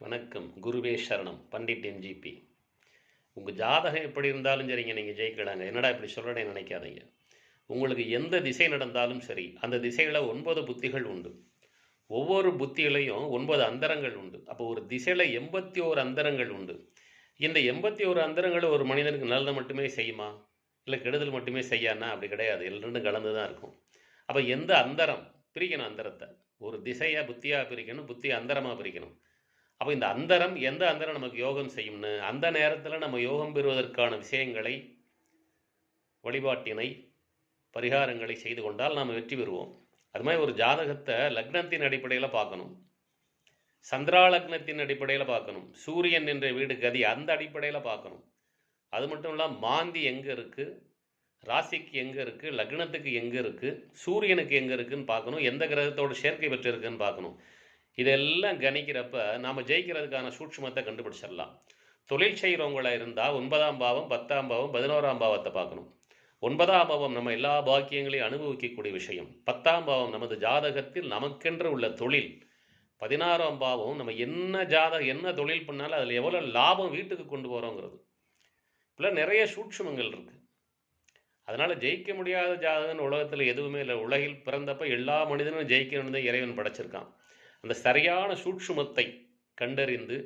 வணக்கம். குருவே சரணம். பண்டிட் எம்ஜிபி உங்கள் ஜாதகம் எப்படி இருந்தாலும் சரிங்க நீங்கள் ஜெயிக்கலாங்க. என்னடா இப்படி சொல்கிறேன்னு நினைக்காதீங்க. உங்களுக்கு எந்த திசை நடந்தாலும் சரி அந்த திசையில் ஒன்பது புத்திகள் உண்டு. ஒவ்வொரு புத்தியிலையும் ஒன்பது அந்தரங்கள் உண்டு. அப்போ ஒரு திசையில் எண்பத்தி ஓரு அந்தரங்கள் உண்டு. இந்த எண்பத்தி ஒரு அந்தரங்கள் ஒரு மனிதனுக்கு நல்லதை மட்டுமே செய்யுமா? இல்லை கெடுதல் மட்டுமே செய்யானா? அப்படி கிடையாது. இது ரெண்டும் கலந்து தான் இருக்கும். அப்போ எந்த அந்தரம்? பிரிக்கணும் அந்தரத்தை. ஒரு திசையை புத்தியாக பிரிக்கணும் புத்தியை அந்தரமாக பிரிக்கணும். அப்போ இந்த அந்தரம் எந்த அந்தரம் நமக்கு யோகம் செய்யும்னு அந்த நேரத்தில் நம்ம யோகம் பெறுவதற்கான விஷயங்களை வழிபாட்டினை பரிகாரங்களை செய்து கொண்டால் நாம் வெற்றி பெறுவோம். அது மாதிரி ஒரு ஜாதகத்தை லக்னத்தின் அடிப்படையில் பார்க்கணும். சந்திரா லக்னத்தின் அடிப்படையில் பார்க்கணும். சூரியன் என்ற வீடு கதி அந்த அடிப்படையில் பார்க்கணும். அது மட்டும் இல்லாமல் மாந்தி எங்கே இருக்குது ராசிக்கு எங்கே இருக்குது லக்னத்துக்கு எங்கே இருக்குது சூரியனுக்கு எங்கே இருக்குதுன்னு பார்க்கணும். எந்த கிரகத்தோட சேர்க்கை பெற்றிருக்குன்னு பார்க்கணும். இதெல்லாம் கணிக்கிறப்ப நாம் ஜெயிக்கிறதுக்கான சூட்சுமத்தை கண்டுபிடிச்சிடலாம். தொழில் செய்கிறவங்களா இருந்தால் ஒன்பதாம் பாவம் பத்தாம் பாவம் பதினோராம் பாவத்தை பார்க்கணும். ஒன்பதாம் பாவம் நம்ம எல்லா பாக்கியங்களையும் அனுபவிக்கக்கூடிய விஷயம். பத்தாம் பாவம் நமது ஜாதகத்தில் நமக்கென்று உள்ள தொழில். பதினாறாம் பாவம் நம்ம என்ன ஜாதகம் என்ன தொழில் பண்ணாலும் அதில் எவ்வளோ லாபம் வீட்டுக்கு கொண்டு போகிறோங்கிறது இப்போ நிறைய சூட்சுமங்கள் இருக்குது அதனால் ஜெயிக்க முடியாத ஜாதகம் உலகத்தில் எதுவுமே இல்லை. உலகில் பிறந்தப்ப எல்லா மனிதனும் ஜெயிக்கணும்னு தான் இறைவன் படைச்சிருக்கான். அந்த சரியான சூட்சுமத்தை கண்டறிந்து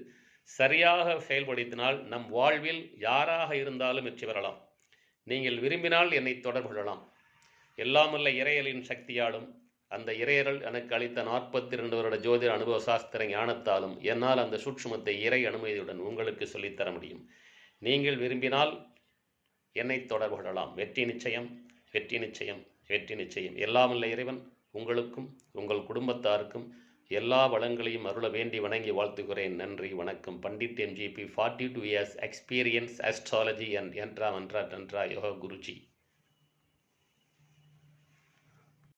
சரியாக செயல்படுத்தினால் நம் வாழ்வில் யாராக இருந்தாலும் வெற்றி பெறலாம். நீங்கள் விரும்பினால் என்னை தொடர்பு கொள்ளலாம். எல்லாமல்ல இறையலின் சக்தியாலும் அந்த இறையரல் எனக்கு அளித்த நாற்பத்தி ரெண்டு வருட ஜோதிட அனுபவ சாஸ்திர ஞானத்தாலும் என்னால் அந்த சூட்சுமத்தை இறை அனுமதியுடன் உங்களுக்கு சொல்லித்தர முடியும். நீங்கள் விரும்பினால் என்னை தொடர்பு கொள்ளலாம். வெற்றி நிச்சயம் வெற்றி நிச்சயம் வெற்றி நிச்சயம். எல்லாமல்ல இறைவன் உங்களுக்கும் உங்கள் குடும்பத்தாருக்கும் எல்லா வளங்களையும் அருள வேண்டி வணங்கி வாழ்த்துகிறேன். நன்றி வணக்கம். Pandit MGB forty two years experience astrology and yantra mantra tantra yoga Guruji